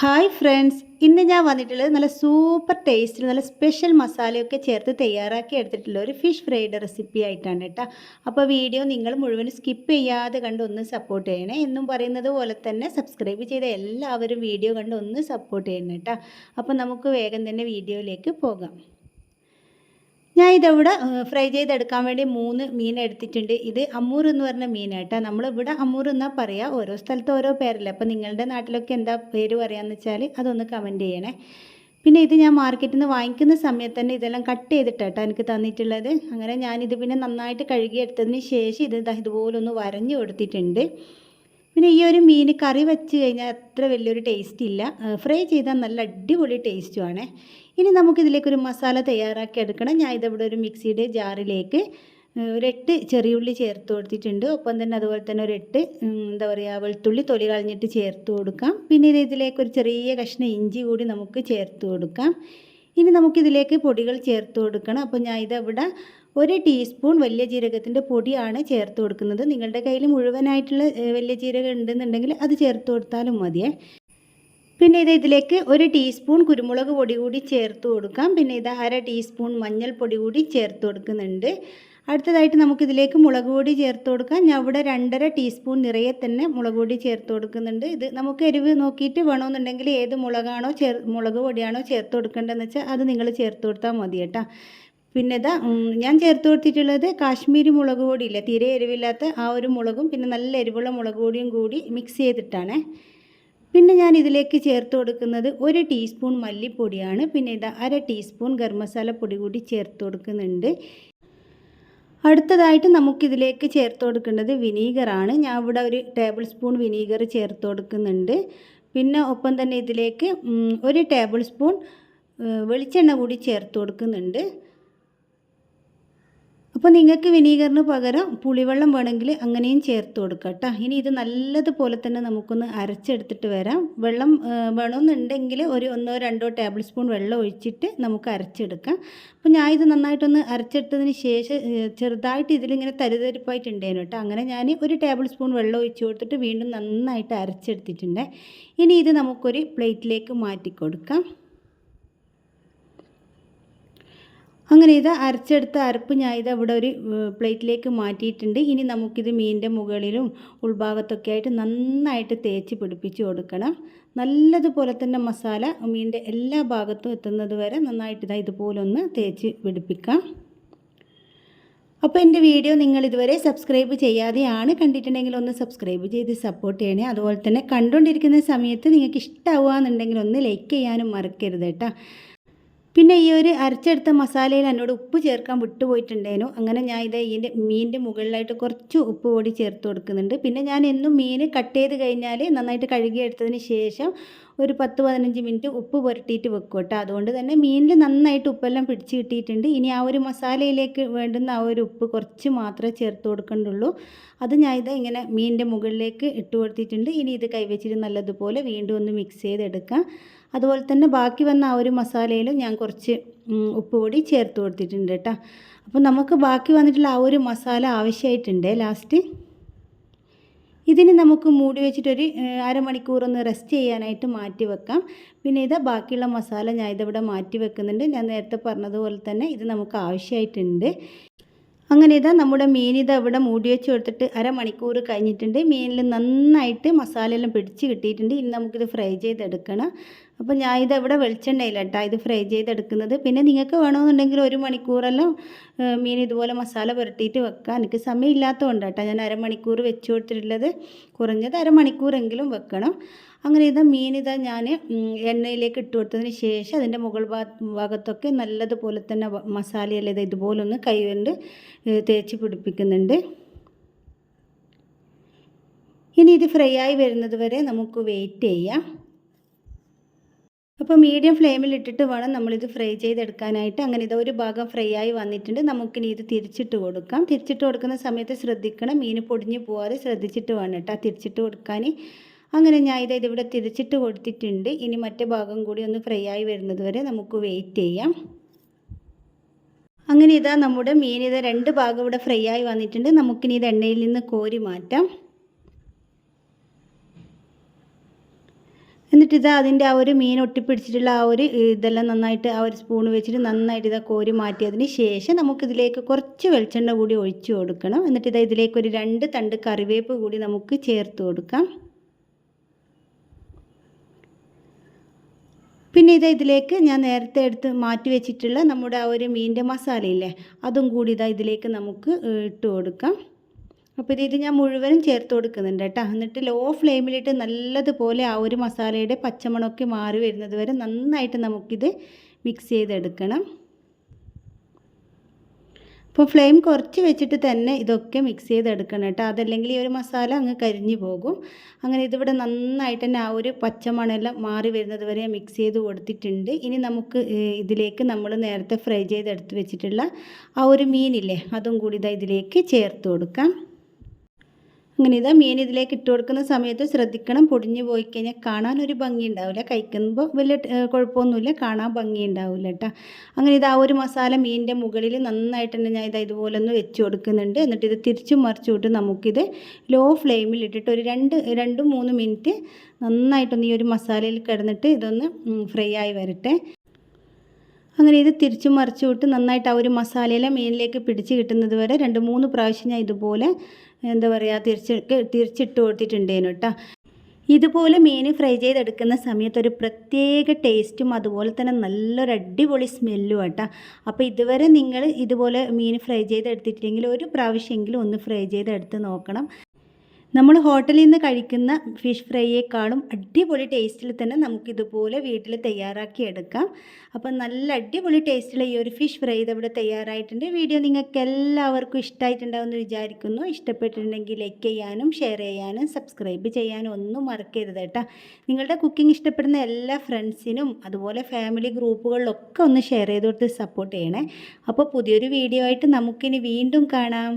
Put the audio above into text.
Hi friends ഇന്ന് ഞാൻ വന്നിട്ടുള്ളത് നല്ല സൂപ്പർ ടേസ്റ്റിൽ നല്ല സ്പെഷ്യൽ മസാലയൊക്കെ ചേർത്ത് തയ്യാറാക്കി എടുത്തിട്ടുള്ള ഒരു ഫിഷ് ഫ്രൈഡ് റെസിപ്പി ആയിട്ടാണ് കേട്ടോ. അപ്പോൾ വീഡിയോ നിങ്ങൾ മുഴുവൻ സ്കിപ്പ് ചെയ്യാതെ കണ്ട് ഒന്ന് സപ്പോർട്ട് ചെയ്യണേ. എന്നും പറയുന്നത് പോലെ തന്നെ സബ്സ്ക്രൈബ് ചെയ്ത എല്ലാവരും വീഡിയോ കണ്ട് ഒന്ന് സപ്പോർട്ട് ചെയ്യണം കേട്ടോ. അപ്പോൾ നമുക്ക് വേഗം തന്നെ വീഡിയോയിലേക്ക് പോകാം. ഞാൻ ഇതവിടെ ഫ്രൈ ചെയ്തെടുക്കാൻ വേണ്ടി മൂന്ന് മീൻ എടുത്തിട്ടുണ്ട്. ഇത് അമ്മൂർ എന്ന് പറഞ്ഞ മീനാട്ടോ നമ്മളിവിടെ അമ്മൂർ എന്നാ പറയുക ഓരോ സ്ഥലത്ത് ഓരോ പേരല്ലേ. അപ്പോൾ നിങ്ങളുടെ നാട്ടിലൊക്കെ എന്താ പേര് പറയാന്ന് വെച്ചാൽ അതൊന്ന് കമന്റ് ചെയ്യണേ. പിന്നെ ഇത് ഞാൻ മാർക്കറ്റിൽ നിന്ന് വാങ്ങിക്കുന്ന സമയത്ത് തന്നെ ഇതെല്ലാം കട്ട് ചെയ്തിട്ടാട്ടോ എനിക്ക് തന്നിട്ടുള്ളത്. അങ്ങനെ ഞാനിത് പിന്നെ നന്നായിട്ട് കഴുകിയെടുത്തതിന് ശേഷം ഇത് ഇതുപോലെ ഒന്ന് വരഞ്ഞു കൊടുത്തിട്ടുണ്ട്. പിന്നെ ഈ ഒരു മീൻ കറി വെച്ച് കഴിഞ്ഞാൽ അത്ര വലിയൊരു ടേസ്റ്റ് ഇല്ല. ഫ്രൈ ചെയ്താൽ നല്ല അടിപൊളി ടേസ്റ്റുമാണ് ഇനി നമുക്കിതിലേക്കൊരു മസാല തയ്യാറാക്കി എടുക്കണം. ഞാൻ ഇതിവിടെ ഒരു മിക്സിയുടെ ജാറിലേക്ക് ഒരു എട്ട് ചെറിയുള്ളി ചേർത്ത് കൊടുത്തിട്ടുണ്ട്. ഒപ്പം തന്നെ അതുപോലെ തന്നെ ഒരു എട്ട് എന്താ പറയുക വെളുത്തുള്ളി തൊലി കളഞ്ഞിട്ട് ചേർത്ത് കൊടുക്കാം. പിന്നെ ഇത് ഇതിലേക്ക് ഒരു ചെറിയ കഷ്ണം ഇഞ്ചി കൂടി നമുക്ക് ചേർത്ത് കൊടുക്കാം. ഇനി നമുക്കിതിലേക്ക് പൊടികൾ ചേർത്ത് കൊടുക്കണം. അപ്പോൾ ഞാൻ ഇതവിടെ ഒരു ടീസ്പൂൺ വലിയ ജീരകത്തിന്റെ പൊടിയാണ് ചേർത്ത് കൊടുക്കുന്നത്. നിങ്ങളുടെ കയ്യിൽ മുഴുവനായിട്ടുള്ള വലിയ ജീരകം ഉണ്ടെന്നുണ്ടെങ്കിൽ അത് ചേർത്ത് കൊടുത്താലും മതിയേ. പിന്നെ ഇത് ഇതിലേക്ക് ഒരു ടീസ്പൂൺ കുരുമുളക് പൊടി കൂടി ചേർത്ത് കൊടുക്കാം. പിന്നെ ഇത് അര ടീസ്പൂൺ മഞ്ഞൾപ്പൊടി കൂടി ചേർത്ത് കൊടുക്കുന്നുണ്ട്. അടുത്തതായിട്ട് നമുക്കിതിലേക്ക് മുളക് പൊടി ചേർത്ത് കൊടുക്കാം. ഞാൻ ഇവിടെ രണ്ടര ടീസ്പൂൺ നിറയെ തന്നെ മുളക് പൊടി ചേർത്ത് കൊടുക്കുന്നുണ്ട്. ഇത് നമുക്ക് എരിവ് നോക്കിയിട്ട് വേണമെന്നുണ്ടെങ്കിൽ ഏത് മുളകാണോ ചേർ മുളക് പൊടിയാണോ ചേർത്ത് കൊടുക്കേണ്ടതെന്ന് വെച്ചാൽ അത് നിങ്ങൾ ചേർത്ത് കൊടുത്താൽ മതി കേട്ടോ. പിന്നെ ഇതാ ഞാൻ ചേർത്ത് കൊടുത്തിട്ടുള്ളത് കാശ്മീരി മുളക് പൊടിയില്ല? തീരെ എരിവില്ലാത്ത ആ ഒരു മുളകും പിന്നെ നല്ല എരിവുള്ള മുളക് പൊടിയും കൂടി മിക്സ് ചെയ്തിട്ടാണ്. പിന്നെ ഞാൻ ഇതിലേക്ക് ചേർത്ത് കൊടുക്കുന്നത് ഒരു ടീസ്പൂൺ മല്ലിപ്പൊടിയാണ്. പിന്നെ ഇത് അര ടീസ്പൂൺ ഗരം പൊടി കൂടി ചേർത്ത് കൊടുക്കുന്നുണ്ട്. അടുത്തതായിട്ട് നമുക്കിതിലേക്ക് ചേർത്ത് കൊടുക്കേണ്ടത് വിനീഗറാണ്. ഞാൻ ഇവിടെ ഒരു ടേബിൾ സ്പൂൺ വിനീഗർ ചേർത്ത് കൊടുക്കുന്നുണ്ട്. പിന്നെ ഒപ്പം തന്നെ ഇതിലേക്ക് ഒരു ടേബിൾ സ്പൂൺ വെളിച്ചെണ്ണ കൂടി ചേർത്ത് കൊടുക്കുന്നുണ്ട്. അപ്പോൾ നിങ്ങൾക്ക് വിനീഗറിന് പകരം പുളിവെള്ളം വേണമെങ്കിൽ അങ്ങനെയും ചേർത്ത് കൊടുക്കാം കേട്ടോ. ഇനി ഇത് നല്ലതുപോലെ തന്നെ നമുക്കൊന്ന് അരച്ചെടുത്തിട്ട് വരാം. വെള്ളം വേണമെന്നുണ്ടെങ്കിൽ ഒരു ഒന്നോ രണ്ടോ ടേബിൾ സ്പൂൺ വെള്ളം ഒഴിച്ചിട്ട് നമുക്ക് അരച്ചെടുക്കാം. അപ്പോൾ ഞാൻ ഇത് നന്നായിട്ടൊന്ന് അരച്ചെടുത്തതിന് ശേഷം ചെറുതായിട്ട് ഇതിലിങ്ങനെ തരിതരിപ്പായിട്ടുണ്ടേനു കേട്ടോ. അങ്ങനെ ഞാൻ ഒരു ടേബിൾ സ്പൂൺ വെള്ളം ഒഴിച്ച് കൊടുത്തിട്ട് വീണ്ടും നന്നായിട്ട് അരച്ചെടുത്തിട്ടുണ്ട്. ഇനി ഇത് നമുക്കൊരു പ്ലേറ്റിലേക്ക് മാറ്റി കൊടുക്കാം അങ്ങനെ ഇത് അരച്ചെടുത്ത അരപ്പ് ഞാൻ ഇത് ഇവിടെ ഒരു പ്ലേറ്റിലേക്ക് മാറ്റിയിട്ടുണ്ട്. ഇനി നമുക്കിത് മീനിന്റെ മുകളിലും ഉൾഭാഗത്തൊക്കെ ആയിട്ട് നന്നായിട്ട് തേച്ച് പിടിപ്പിച്ച് കൊടുക്കണം. നല്ലതുപോലെ തന്നെ മസാല മീനിന്റെ എല്ലാ ഭാഗത്തും എത്തുന്നത് വരെ നന്നായിട്ട് ഇതാ ഇതുപോലൊന്ന് തേച്ച് പിടിപ്പിക്കാം. അപ്പോൾ എന്റെ വീഡിയോ നിങ്ങൾ ഇതുവരെ സബ്സ്ക്രൈബ് ചെയ്യാതെയാണ് കണ്ടിട്ടുണ്ടെങ്കിൽ ഒന്ന് സബ്സ്ക്രൈബ് ചെയ്ത് സപ്പോർട്ട് ചെയ്യണേ. അതുപോലെ തന്നെ കണ്ടുകൊണ്ടിരിക്കുന്ന സമയത്ത് നിങ്ങൾക്ക് ഇഷ്ടമാവുകയെന്നുണ്ടെങ്കിൽ ഒന്ന് ലൈക്ക് ചെയ്യാനും മറക്കരുത് കേട്ടോ. പിന്നെ ഈ ഒരു അരച്ചെടുത്ത മസാലയിൽ എന്നോട് ഉപ്പ് ചേർക്കാൻ വിട്ടുപോയിട്ടുണ്ടേനു അങ്ങനെ ഞാൻ ഇത് ഇതിന്റെ മീനിന്റെ മുകളിലായിട്ട് കുറച്ച് ഉപ്പ് പൊടി ചേർത്ത് കൊടുക്കുന്നുണ്ട്. പിന്നെ ഞാൻ എന്നും മീൻ കട്ട് ചെയ്ത് കഴിഞ്ഞാൽ നന്നായിട്ട് കഴുകിയെടുത്തതിന് ശേഷം ഒരു പത്ത് പതിനഞ്ച് മിനിറ്റ് ഉപ്പ് പുരട്ടിയിട്ട് വെക്കും കേട്ടോ. അതുകൊണ്ട് തന്നെ മീനിൽ നന്നായിട്ട് ഉപ്പെല്ലാം പിടിച്ച് കിട്ടിയിട്ടുണ്ട്. ഇനി ആ ഒരു മസാലയിലേക്ക് വേണ്ടുന്ന ആ ഒരു ഉപ്പ് കുറച്ച് മാത്രമേ ചേർത്ത് കൊടുക്കേണ്ടുള്ളൂ. അത് ഞാൻ ഇത് ഇങ്ങനെ മീനിന്റെ മുകളിലേക്ക് ഇട്ട് കൊടുത്തിട്ടുണ്ട്. ഇനി ഇത് കൈവച്ചിട്ട് നല്ലതുപോലെ വീണ്ടും ഒന്ന് മിക്സ് ചെയ്തെടുക്കാം. അതുപോലെ തന്നെ ബാക്കി വന്ന ആ ഒരു മസാലയിലും ഞാൻ കുറച്ച് ഉപ്പ് പൊടി ചേർത്ത് കൊടുത്തിട്ടുണ്ട് കേട്ടോ. അപ്പോൾ നമുക്ക് ബാക്കി വന്നിട്ടുള്ള ആ ഒരു മസാല ആവശ്യമായിട്ടുണ്ട്. ലാസ്റ്റ് ഇതിന് നമുക്ക് മൂടി വെച്ചിട്ടൊരു അരമണിക്കൂർ ഒന്ന് റെസ്റ്റ് ചെയ്യാനായിട്ട് മാറ്റി വെക്കാം. പിന്നെ ഇത് ബാക്കിയുള്ള മസാല ഞാൻ ഇതിവിടെ മാറ്റി വെക്കുന്നുണ്ട്. ഞാൻ നേരത്തെ പറഞ്ഞതുപോലെ തന്നെ ഇത് നമുക്ക് ആവശ്യമായിട്ടുണ്ട്. അങ്ങനെ ഇതാ നമ്മുടെ മീൻ ഇത് ഇവിടെ മൂടി വെച്ച് കൊടുത്തിട്ട് അരമണിക്കൂർ കഴിഞ്ഞിട്ടുണ്ട്. മീനിൽ നന്നായിട്ട് മസാലയെല്ലാം പിടിച്ച് കിട്ടിയിട്ടുണ്ട്. ഇനി നമുക്കിത് ഫ്രൈ ചെയ്തെടുക്കണം. അപ്പോൾ ഞാൻ ഇത് ഇവിടെ വെളിച്ചെണ്ണയില്ല കേട്ടോ ഇത് ഫ്രൈ ചെയ്തെടുക്കുന്നത്. പിന്നെ നിങ്ങൾക്ക് വേണമെന്നുണ്ടെങ്കിൽ ഒരു മണിക്കൂറെല്ലാം മീൻ ഇതുപോലെ മസാല പുരട്ടിയിട്ട് വെക്കാം. എനിക്ക് സമയമില്ലാത്തതുകൊണ്ട് കേട്ടോ ഞാൻ അരമണിക്കൂർ വെച്ച് കൊടുത്തിട്ടുള്ളത്. കുറഞ്ഞത് അരമണിക്കൂറെങ്കിലും വെക്കണം. അങ്ങനെ ഇതാ മീൻ ഇതാ ഞാൻ എണ്ണയിലേക്ക് ഇട്ട് കൊടുത്തതിന് ശേഷം അതിന്റെ മുകൾ ഭാഗത്തൊക്കെ നല്ലതുപോലെ തന്നെ മസാലയല്ലേ ഇത് ഇതുപോലൊന്ന് കൈ കൊണ്ട് തേച്ച് പിടിപ്പിക്കുന്നുണ്ട്. ഇനി ഇത് ഫ്രൈ ആയി വരുന്നത് വരെ നമുക്ക് വെയിറ്റ് ചെയ്യാം. അപ്പോൾ മീഡിയം ഫ്ലെയിമിൽ ഇട്ടിട്ട് വേണം നമ്മളിത് ഫ്രൈ ചെയ്തെടുക്കാനായിട്ട്. അങ്ങനെ ഇത് ഒരു ഭാഗം ഫ്രൈ ആയി വന്നിട്ടുണ്ട്. നമുക്കിനി ഇത് തിരിച്ചിട്ട് കൊടുക്കാം. തിരിച്ചിട്ട് കൊടുക്കുന്ന സമയത്ത് ശ്രദ്ധിക്കണം. മീൻ പൊടിഞ്ഞു പോവാതെ ശ്രദ്ധിച്ചിട്ട് വേണം കേട്ടോ തിരിച്ചിട്ട് കൊടുക്കാൻ അങ്ങനെ ഞാൻ ഇത് ഇതിവിടെ തിരിച്ചിട്ട് കൊടുത്തിട്ടുണ്ട്. ഇനി മറ്റേ ഭാഗം കൂടി ഒന്ന് ഫ്രൈ ആയി വരുന്നത് വരെ നമുക്ക് വെയിറ്റ് ചെയ്യാം. അങ്ങനെ ഇതാ നമ്മുടെ മീൻ ഇത് രണ്ട് ഭാഗം ഇവിടെ ഫ്രൈ ആയി വന്നിട്ടുണ്ട്. നമുക്കിനി ഇത് എണ്ണയിൽ നിന്ന് കോരി മാറ്റാം. എന്നിട്ട് ഇത് അതിന്റെ ആ ഒരു മീൻ ഒട്ടിപ്പിടിച്ചിട്ടുള്ള ആ ഒരു ഇതെല്ലാം നന്നായിട്ട് ആ ഒരു സ്പൂൺ വെച്ചിട്ട് നന്നായിട്ട് ഇതാ കോരി മാറ്റിയതിന് ശേഷം നമുക്കിതിലേക്ക് കുറച്ച് വെളിച്ചെണ്ണ കൂടി ഒഴിച്ചു കൊടുക്കണം. എന്നിട്ട് ഇതാ ഇതിലേക്ക് ഒരു രണ്ട് തണ്ട് കറിവേപ്പ് കൂടി നമുക്ക് ചേർത്ത് കൊടുക്കാം. പിന്നെ ഇതാ ഇതിലേക്ക് ഞാൻ നേരത്തെ എടുത്ത് മാറ്റി വെച്ചിട്ടുള്ള നമ്മുടെ ആ ഒരു മീനിന്റെ മസാലയില്ലേ അതും കൂടി ഇതാ ഇതിലേക്ക് നമുക്ക് ഇട്ട് കൊടുക്കാം. അപ്പോൾ ഇത് ഇത് ഞാൻ മുഴുവനും ചേർത്ത് കൊടുക്കുന്നുണ്ട് കേട്ടോ. എന്നിട്ട് ലോ ഫ്ലെയിമിലിട്ട് നല്ലതുപോലെ ആ ഒരു മസാലയുടെ പച്ചമണമൊക്കെ മാറി വരുന്നത് വരെ നന്നായിട്ട് നമുക്കിത് മിക്സ് ചെയ്തെടുക്കണം. അപ്പോൾ ഫ്ലെയിം കുറച്ച് വെച്ചിട്ട് തന്നെ ഇതൊക്കെ മിക്സ് ചെയ്തെടുക്കണം കേട്ടോ. അതല്ലെങ്കിൽ ഈ ഒരു മസാല അങ്ങ് കരിഞ്ഞു പോകും. അങ്ങനെ ഇതിവിടെ നന്നായിട്ട് തന്നെ ആ ഒരു പച്ചമണെല്ലാം മാറി വരുന്നത് വരെ മിക്സ് ചെയ്ത് കൊടുത്തിട്ടുണ്ട്. ഇനി നമുക്ക് ഇതിലേക്ക് നമ്മൾ നേരത്തെ ഫ്രൈ ചെയ്തെടുത്ത് വെച്ചിട്ടുള്ള ആ ഒരു മീനില്ലേ അതും കൂടി ഇതാ ഇതിലേക്ക് ചേർത്ത് കൊടുക്കാം. അങ്ങനെ ഇതാ മീൻ ഇതിലേക്ക് ഇട്ട് കൊടുക്കുന്ന സമയത്ത് ശ്രദ്ധിക്കണം പൊടിഞ്ഞു പോയി കഴിഞ്ഞാൽ കാണാൻ ഒരു ഭംഗി ഉണ്ടാവില്ല. കഴിക്കുമ്പോൾ വലിയ കുഴപ്പമൊന്നുമില്ല കാണാൻ ഭംഗി ഉണ്ടാവില്ല കേട്ടോ. അങ്ങനെ ഇത് ആ ഒരു മസാല മീനിന്റെ മുകളിൽ നന്നായിട്ട് തന്നെ ഞാൻ ഇത് ഇതുപോലെ ഒന്ന് വെച്ച് കൊടുക്കുന്നുണ്ട്. എന്നിട്ട് ഇത് തിരിച്ചും മറിച്ചുവിട്ട് നമുക്കിത് ലോ ഫ്ലെയിമിൽ ഇട്ടിട്ട് ഒരു രണ്ട് രണ്ട് മൂന്ന് മിനിറ്റ് നന്നായിട്ടൊന്ന് ഈ ഒരു മസാലയിൽ കിടന്നിട്ട് ഇതൊന്ന് ഫ്രൈ ആയി വരട്ടെ. അങ്ങനെ ഇത് തിരിച്ചു മറിച്ചു വിട്ട് നന്നായിട്ട് ആ ഒരു മസാലയിലെ മീനിലേക്ക് പിടിച്ച് കിട്ടുന്നത് വരെ രണ്ട് മൂന്ന് പ്രാവശ്യം ഞാൻ ഇതുപോലെ എന്താ പറയുക തിരിച്ച് തിരിച്ചിട്ട് കൊടുത്തിട്ടുണ്ടേനു കേട്ടോ ഇതുപോലെ മീൻ ഫ്രൈ ചെയ്തെടുക്കുന്ന സമയത്ത് ഒരു പ്രത്യേക ടേസ്റ്റും അതുപോലെ തന്നെ നല്ലൊരു അടിപൊളി സ്മെല്ലും ആട്ടോ അപ്പോൾ ഇതുവരെ നിങ്ങൾ ഇതുപോലെ മീൻ ഫ്രൈ ചെയ്തെടുത്തിട്ടില്ലെങ്കിൽ ഒരു പ്രാവശ്യമെങ്കിലും ഒന്ന് ഫ്രൈ ചെയ്തെടുത്ത് നോക്കണം. നമ്മൾ ഹോട്ടലിൽ നിന്ന് കഴിക്കുന്ന ഫിഷ് ഫ്രൈയേക്കാളും അടിപൊളി ടേസ്റ്റിൽ തന്നെ നമുക്കിതുപോലെ വീട്ടിൽ തയ്യാറാക്കി എടുക്കാം. അപ്പം നല്ല അടിപൊളി ടേസ്റ്റുള്ള ഈ ഒരു ഫിഷ് ഫ്രൈ ഇതവിടെ തയ്യാറായിട്ടുണ്ട്. വീഡിയോ നിങ്ങൾക്ക് എല്ലാവർക്കും ഇഷ്ടമായിട്ടുണ്ടാവുമെന്ന് വിചാരിക്കുന്നു. ഇഷ്ടപ്പെട്ടിട്ടുണ്ടെങ്കിൽ ലൈക്ക് ചെയ്യാനും ഷെയർ ചെയ്യാനും സബ്സ്ക്രൈബ് ചെയ്യാനും ഒന്നും മറക്കരുത് കേട്ടോ. നിങ്ങളുടെ കുക്കിംഗ് ഇഷ്ടപ്പെടുന്ന എല്ലാ ഫ്രണ്ട്സിനും അതുപോലെ ഫാമിലി ഗ്രൂപ്പുകളിലൊക്കെ ഒന്ന് ഷെയർ ചെയ്ത് കൊടുത്ത് സപ്പോർട്ട് ചെയ്യണേ. അപ്പോൾ പുതിയൊരു വീഡിയോ ആയിട്ട് നമുക്കിനി വീണ്ടും കാണാം.